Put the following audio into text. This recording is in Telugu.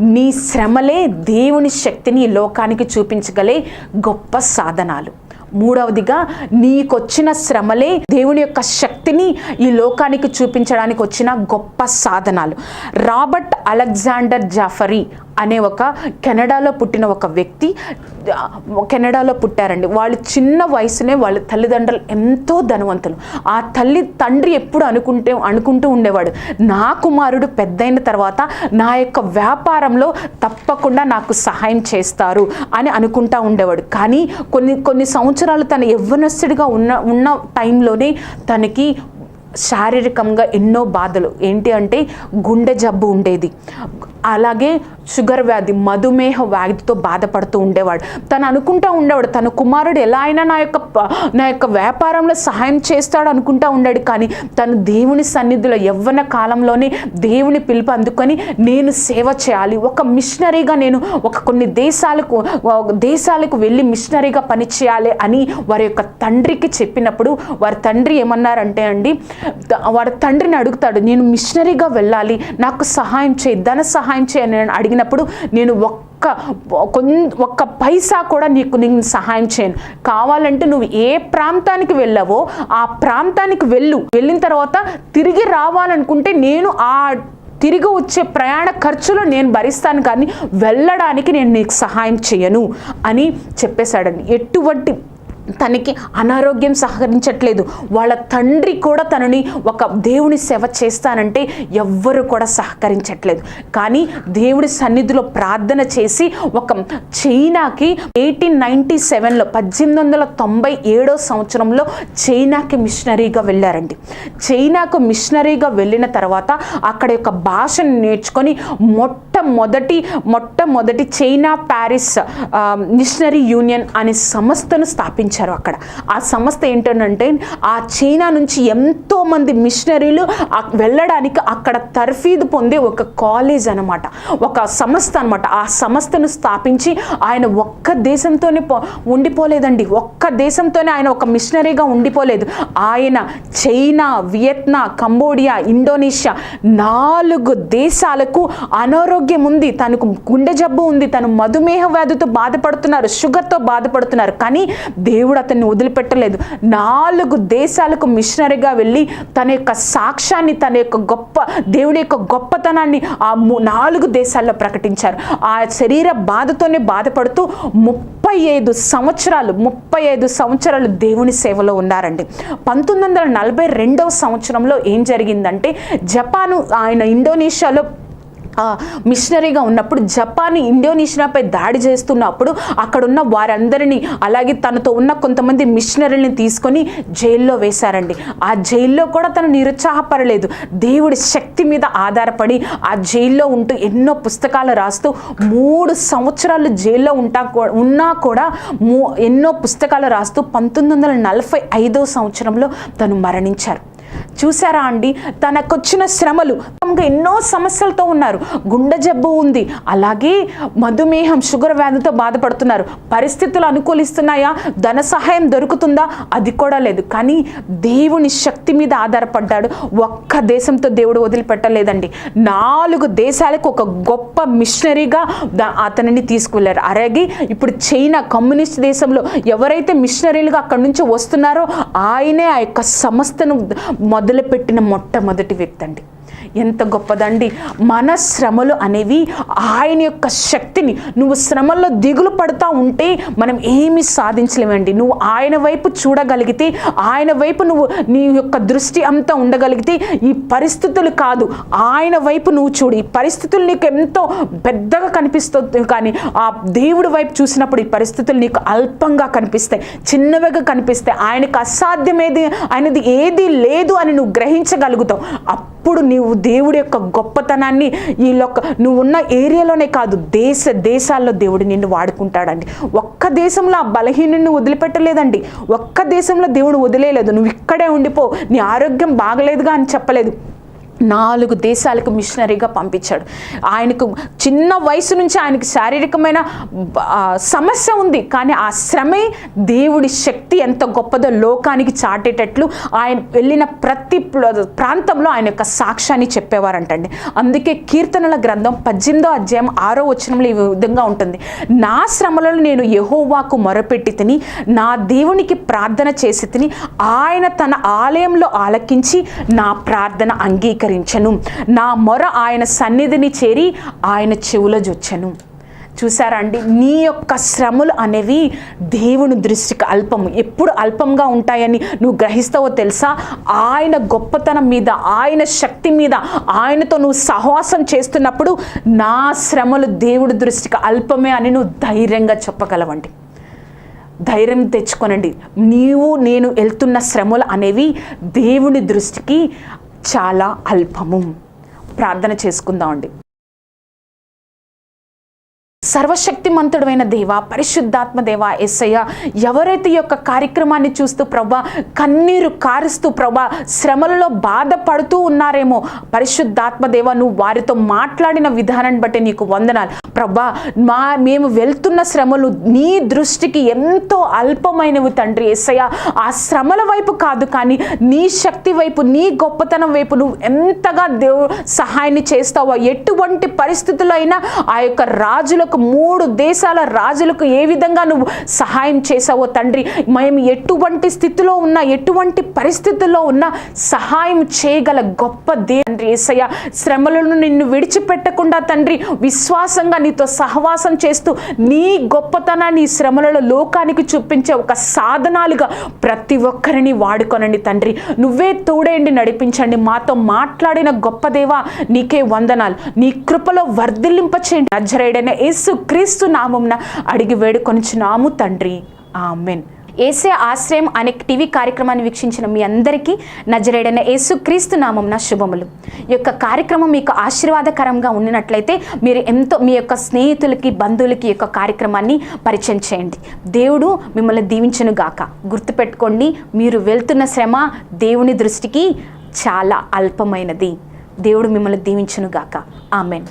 నీ శ్రమలే దేవుని శక్తిని ఈ లోకానికి చూపించగలే గొప్ప సాధనాలు. మూడవదిగా నీకొచ్చిన శ్రమలే దేవుని యొక్క శక్తిని ఈ లోకానికి చూపించడానికి వచ్చిన గొప్ప సాధనాలు. రాబర్ట్ అలెగ్జాండర్ జాఫరీ అనే ఒక కెనడాలో పుట్టిన ఒక వ్యక్తి కెనడాలో పుట్టారండి. వాళ్ళు చిన్న వయసునే వాళ్ళ తల్లిదండ్రులు ఎంతో ధనవంతులు. ఆ తల్లి తండ్రి ఎప్పుడు అనుకుంటే అనుకుంటూ ఉండేవాడు. నా కుమారుడు పెద్దయిన తర్వాత నా యొక్క వ్యాపారంలో తప్పకుండా నాకు సహాయం చేస్తారు అని అనుకుంటా ఉండేవాడు. కానీ కొన్ని కొన్ని సంవత్సరాలు తను యవ్వనస్తుడిగా ఉన్న ఉన్న టైంలోనే తనకి శారీరకంగా ఎన్నో బాధలు. ఏంటి అంటే గుండె జబ్బు ఉండేది. అలాగే షుగర్ వ్యాధి మధుమేహ వ్యాధితో బాధపడుతూ ఉండేవాడు. తను అనుకుంటా ఉండేవాడు తన కుమారుడు ఎలా అయినా నా యొక్క నా యొక్క వ్యాపారంలో సహాయం చేస్తాడు అనుకుంటా ఉండాడు. కానీ తను దేవుని సన్నిధిలో యవ్వన కాలంలోనే దేవుని పిలుపు అందుకొని నేను సేవ చేయాలి. ఒక మిషనరీగా నేను ఒక కొన్ని దేశాలకు దేశాలకు వెళ్ళి మిషనరీగా పనిచేయాలి అని వారి యొక్క తండ్రికి చెప్పినప్పుడు వారి తండ్రి ఏమన్నారంటే అండి వారి తండ్రిని అడుగుతాడు నేను మిషనరీగా వెళ్ళాలి నాకు సహాయం చేయి ధన సహాయం చేయని నేను అడిగినప్పుడు నేను ఒక్క ఒక్క పైసా కూడా నీకు నేను సహాయం చేయను. కావాలంటే నువ్వు ఏ ప్రాంతానికి వెళ్ళావో ఆ ప్రాంతానికి వెళ్ళు. వెళ్ళిన తర్వాత తిరిగి రావాలనుకుంటే నేను ఆ తిరిగి వచ్చే ప్రయాణ ఖర్చులు నేను భరిస్తాను కానీ వెళ్ళడానికి నేను నీకు సహాయం చేయను అని చెప్పేశాడండి. ఎటువంటి తనకి అనారోగ్యం సహకరించట్లేదు. వాళ్ళ తండ్రి కూడా తనని ఒక దేవుని సేవ చేస్తానంటే ఎవ్వరు కూడా సహకరించట్లేదు. కానీ దేవుడి సన్నిధిలో ప్రార్థన చేసి ఒక చైనాకి ఎయిటీన్ నైంటీ సెవెన్లో పద్దెనిమిది వందల తొంభై ఏడో సంవత్సరంలో చైనాకి మిషనరీగా వెళ్ళారండి. చైనాకు మిషనరీగా వెళ్ళిన తర్వాత అక్కడ యొక్క భాషను నేర్చుకొని మొట్టమొదటి మొట్టమొదటి చైనా ప్యారిస్ మిషనరీ యూనియన్ అనే సంస్థను స్థాపించారు. అక్కడ. ఆ సంస్థ ఏంటంటే ఆ చైనా నుంచి ఎంతో మంది మిషనరీలు వెళ్ళడానికి అక్కడ తర్ఫీదు పొందే ఒక కాలేజ్ అనమాట. ఒక సంస్థ అనమాట. ఆ సంస్థను స్థాపించి ఆయన ఒక్క దేశంతోనే పో- ఉండిపోలేదండి. ఒక్క దేశంతోనే ఆయన ఒక మిషనరీగా ఉండిపోలేదు. ఆయన చైనా వియత్నా కంబోడియా ఇండోనేషియా నాలుగు దేశాలకు అనారోగ్యం ఉంది. తనకు గుండె జబ్బు ఉంది. తను మధుమేహ వ్యాధితో బాధపడుతున్నారు. షుగర్తో బాధపడుతున్నారు. కానీ దేవుడు అతన్ని వదిలిపెట్టలేదు. నాలుగు దేశాలకు మిషనరీగా వెళ్ళి తన యొక్క సాక్ష్యాన్ని తన యొక్క గొప్ప దేవుడి యొక్క గొప్పతనాన్ని ఆ నాలుగు దేశాల్లో ప్రకటించారు. ఆ శరీర బాధతోనే బాధపడుతూ ముప్పై ఐదు సంవత్సరాలు ముప్పై ఐదు సంవత్సరాలు దేవుని సేవలో ఉన్నారండి. పంతొమ్మిది వందల నలభై రెండవ సంవత్సరంలో ఏం జరిగిందంటే జపాను ఆయన ఇండోనేషియాలో మిషనరీగా ఉన్నప్పుడు జపాన్ ఇండోనేషియాపై దాడి చేస్తున్నప్పుడు అక్కడున్న వారందరినీ అలాగే తనతో ఉన్న కొంతమంది మిషనరీని తీసుకొని జైల్లో వేశారండి. ఆ జైల్లో కూడా తను నిరుత్సాహపడలేదు. దేవుడి శక్తి మీద ఆధారపడి ఆ జైల్లో ఉంటూ ఎన్నో పుస్తకాలు రాస్తూ మూడు సంవత్సరాలు జైల్లో ఉంటా ఉన్నా కూడా మూ ఎన్నో పుస్తకాలు రాస్తూ పంతొమ్మిది వందల నలభై ఐదో సంవత్సరంలో తను మరణించారు. చూసారా అండి? తనకొచ్చిన శ్రమలు. ఇంకా ఎన్నో సమస్యలతో ఉన్నారు. గుండె జబ్బు ఉంది. అలాగే మధుమేహం షుగర్ వ్యాధితో బాధపడుతున్నారు. పరిస్థితులు అనుకూలిస్తున్నాయా? ధన సహాయం దొరుకుతుందా? అది కూడా లేదు. కానీ దేవుని శక్తి మీద ఆధారపడ్డాడు. ఒక్క దేశంతో దేవుడు వదిలిపెట్టలేదండి. నాలుగు దేశాలకు ఒక గొప్ప మిషనరీగా అతనిని తీసుకువెళ్ళారు. అలాగే ఇప్పుడు చైనా కమ్యూనిస్ట్ దేశంలో ఎవరైతే మిషనరీలుగా అక్కడి నుంచి వస్తున్నారో ఆయనే ఆ యొక్క సంస్థను మొదలుపెట్టిన మొట్టమొదటి వ్యక్తి అండి. ఎంత గొప్పదండి. మన శ్రమలు అనేవి ఆయన యొక్క శక్తిని నువ్వు శ్రమల్లో దిగులు పడుతూ ఉంటే మనం ఏమి సాధించలేమండి. నువ్వు ఆయన వైపు చూడగలిగితే ఆయన వైపు నువ్వు నీ యొక్క దృష్టి అంతా ఉండగలిగితే ఈ పరిస్థితులు కాదు. ఆయన వైపు నువ్వు చూడు. ఈ పరిస్థితులు నీకు ఎంతో పెద్దగా కనిపిస్తుంది కానీ ఆ దేవుడి వైపు చూసినప్పుడు ఈ పరిస్థితులు నీకు అల్పంగా కనిపిస్తాయి. చిన్నవిగా కనిపిస్తాయి. ఆయనకు అసాధ్యమేది ఆయనది ఏది లేదు అని నువ్వు గ్రహించగలుగుతావు. అప్పుడు నీవు దేవుడి యొక్క గొప్పతనాన్ని ఈ లొక్క నువ్వు ఉన్న ఏరియాలోనే కాదు దేశ దేశాల్లో దేవుడు నిన్ను వాడుకుంటాడండి. ఒక్క దేశంలో ఆ బలహీనుని వదిలిపెట్టలేదండి. ఒక్క దేశంలో దేవుడు వదిలేయలేదు. నువ్వు ఇక్కడే ఉండిపో. నీ ఆరోగ్యం బాగలేదుగా అని చెప్పలేదు. నాలుగు దేశాలకు మిషనరీగా పంపించాడు. ఆయనకు చిన్న వయసు నుంచి ఆయనకు శారీరకమైన సమస్య ఉంది. కానీ ఆ శ్రమే దేవుడి శక్తి ఎంత గొప్పదో లోకానికి చాటేటట్లు ఆయన వెళ్ళిన ప్రతి ప్రాంతంలో ఆయన యొక్క సాక్ష్యాన్ని చెప్పేవారంటండి. అందుకే కీర్తనల గ్రంథం పద్దెనిమిదో అధ్యాయం ఆరో వచనంలో ఈ విధంగా ఉంటుంది. నా శ్రమలలో నేను యహోవాకు మొరపెట్టి తిని నా దేవునికి ప్రార్థన చేసి తిని ఆయన తన ఆలయంలో ఆలకించి నా ప్రార్థన అంగీకరించను నా మొర ఆయన సన్నిధిని చేరి ఆయన చెవుల జొచ్చెను. చూసారా అండి నీ యొక్క శ్రమలు అనేవి దేవుని దృష్టికి అల్పము. ఎప్పుడు అల్పంగా ఉంటాయని నువ్వు గ్రహిస్తావో తెలుసా? ఆయన గొప్పతనం మీద ఆయన శక్తి మీద ఆయనతో నువ్వు సహవాసం చేస్తున్నప్పుడు నా శ్రమలు దేవుడి దృష్టికి అల్పమే అని నువ్వు ధైర్యంగా చెప్పగలవండి. ధైర్యం తెచ్చుకోనండి. నీవు నేను వెళ్తున్న శ్రమలు అనేవి దేవుని దృష్టికి చాలా అల్పము. ప్రార్థన చేసుకుందామండి. సర్వశక్తిమంతుడైన దేవ పరిశుద్ధాత్మ దేవ ఎస్సయ్య ఎవరైతే యొక్క కార్యక్రమాన్ని చూస్తూ ప్రభా కన్నీరు కారుస్తూ ప్రభా శ్రమలలో బాధపడుతూ ఉన్నారేమో పరిశుద్ధాత్మ దేవ నువ్వు వారితో మాట్లాడిన విధానాన్ని బట్టి నీకు వందనాలు. ప్రభా మా మేము వెళ్తున్న శ్రమలు నీ దృష్టికి ఎంతో అల్పమైనవి తండ్రి ఎస్సయ్య ఆ శ్రమల వైపు కాదు కానీ నీ శక్తి వైపు నీ గొప్పతనం వైపు నువ్వు ఎంతగా దేవు సహాయాన్ని చేస్తావో ఎటువంటి పరిస్థితులైనా అయినా ఆ యొక్క రాజులకు మూడు దేశాల రాజులకు ఏ విధంగా నువ్వు సహాయం చేసావో తండ్రి? మేము ఎటువంటి స్థితిలో ఉన్నా ఎటువంటి పరిస్థితుల్లో ఉన్నా సహాయం చేయగల గొప్ప దే తండ్రి ఏసయ్య శ్రమలను నిన్ను విడిచిపెట్టకుండా తండ్రి విశ్వాసంగా నీతో సహవాసం చేస్తూ నీ గొప్పతనాన్ని శ్రమలలో లోకానికి చూపించే ఒక సాధనాలుగా ప్రతి ఒక్కరిని వాడుకొనండి తండ్రి. నువ్వే తోడేండి నడిపించండి. మాతో మాట్లాడిన గొప్ప దేవా నీకే వందనాలు. నీ కృపలో వర్ధిల్లింప చేయండి అజ్జరేడైన యేసు క్రీస్తు నామంన అడిగి వేడుకొనిచున్నాము తండ్రి. ఆమెన్. ఏసే ఆశ్రయం అనే టీవీ కార్యక్రమాన్ని వీక్షించిన మీ అందరికీ నజరేడైన యేసు క్రీస్తు నామంన శుభములు. ఈ యొక్క కార్యక్రమం మీకు ఆశీర్వాదకరంగా ఉండినట్లయితే మీరు ఎంతో మీ యొక్క స్నేహితులకి బంధువులకి ఈ యొక్క కార్యక్రమాన్ని పరిచయం చేయండి. దేవుడు మిమ్మల్ని దీవించను గాక. గుర్తుపెట్టుకోండి మీరు వెళ్తున్న శ్రమ దేవుని దృష్టికి చాలా అల్పమైనది. దేవుడు మిమ్మల్ని దీవించను గాక. ఆమెన్.